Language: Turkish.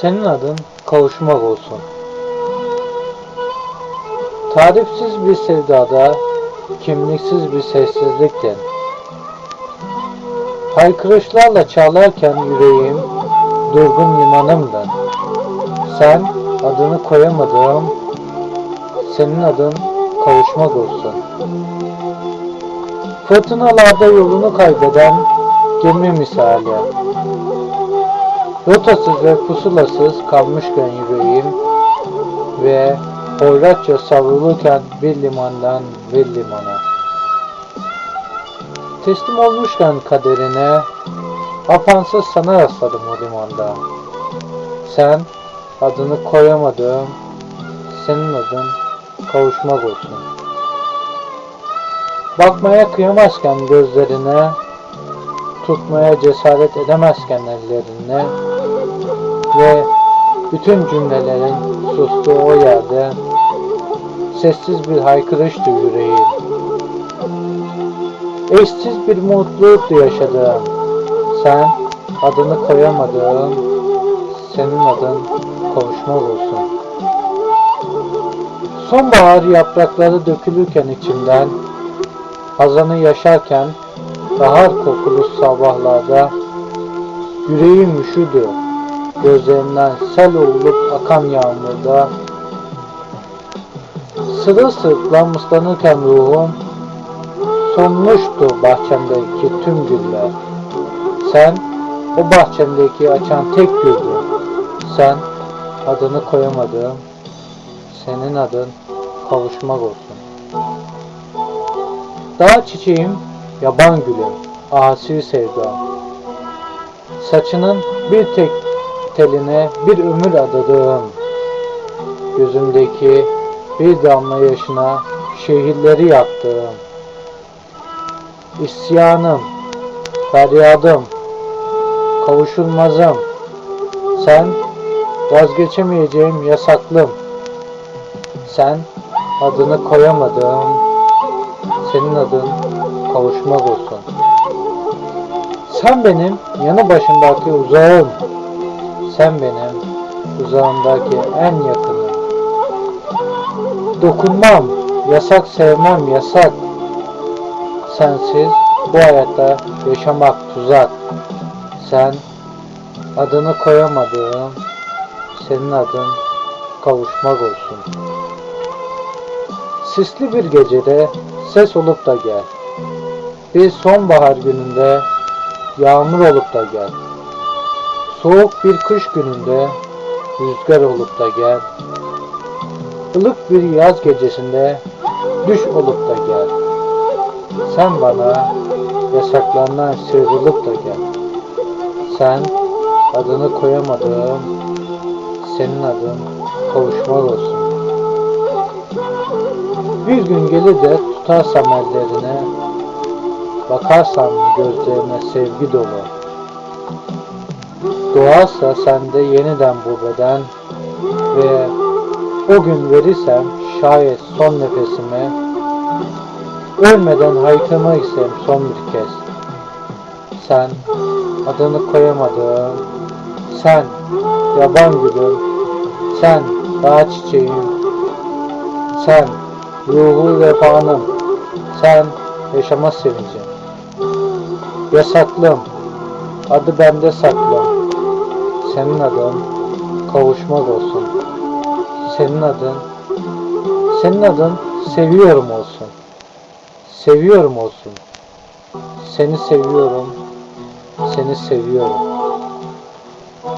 Senin adın kavuşmak olsun. Tarifsiz bir sevdada, kimliksiz bir sessizlikten. Haykırışlarla çağlarken yüreğim, durgun limanımdın. Sen adını koyamadığım, senin adın kavuşmak olsun. Fırtınalarda yolunu kaybeden gemi misali. Rotasız ve pusulasız kalmışken yüreğim ve hoyratça savrulurken bir limandan bir limana. Teslim olmuşken kaderine, apansız sana rastladım o limanda. Sen adını koyamadığım, senin adın kavuşmak olsun. Bakmaya kıyamazken gözlerine, tutmaya cesaret edemezken ellerine ve bütün cümlelerin sustuğu o yerde sessiz bir haykırıştı yüreğim. Eşsiz bir mutluluktu yaşadığım. Sen adını koyamadığım, senin adın kavuşmak olsun. Sonbahar yaprakları dökülürken içimden, hazanı yaşarken, bahar kokulu sabahlarda, yüreğim üşüdü, gözlerimden sel olup akan yağmurda, sırılsıklam ıslanırken ruhum, solmuştu bahçemdeki tüm güller. Sen, o bahçemdeki açan tek güldün. Sen, adını koyamadığım, senin adın kavuşmak olsun. Dağ çiçeğim, yaban gülüm, asi sevdam. Saçının bir tek teline bir ömür adadığım, gözümdeki bir damla yaşına şehirleri yaktığım, isyanım, feryadım, kavuşulmazım, sen vazgeçemeyeceğim yasaklım, sen adını koyamadığım, senin adın kavuşmak olsun. Sen benim yanı başındaki uzağım, sen benim uzağımdaki en yakınım. Dokunmam, yasak sevmem yasak. Sensiz bu hayatta yaşamak tuzak. Sen adını koyamadığım, senin adın kavuşmak olsun. Sisli bir gecede ses olup da gel. Bir sonbahar gününde yağmur olup da gel. Soğuk bir kış gününde rüzgar olup da gel. Ilık bir yaz gecesinde düş olup da gel. Sen bana yasaklarından sıyrılıp da gel. Sen adını koyamadığım, senin adın kavuşmak olsun. Bir gün gelir de tutarsam ellerine, bakarsam gözlerine sevgi dolu. Doğarsa sende yeniden bu beden ve o gün verirsem şayet son nefesimi ölmeden haykırmak isterim son bir kez. Sen adını koyamadığım, sen yaban gülüm, sen dağ çiçeğim, sen ruhu vefanım, sen yaşama sevincim. Yasaklım, adı bende saklı. Senin adın kavuşmak olsun. Senin adın, senin adın seviyorum olsun. Seviyorum olsun. Seni seviyorum, seni seviyorum.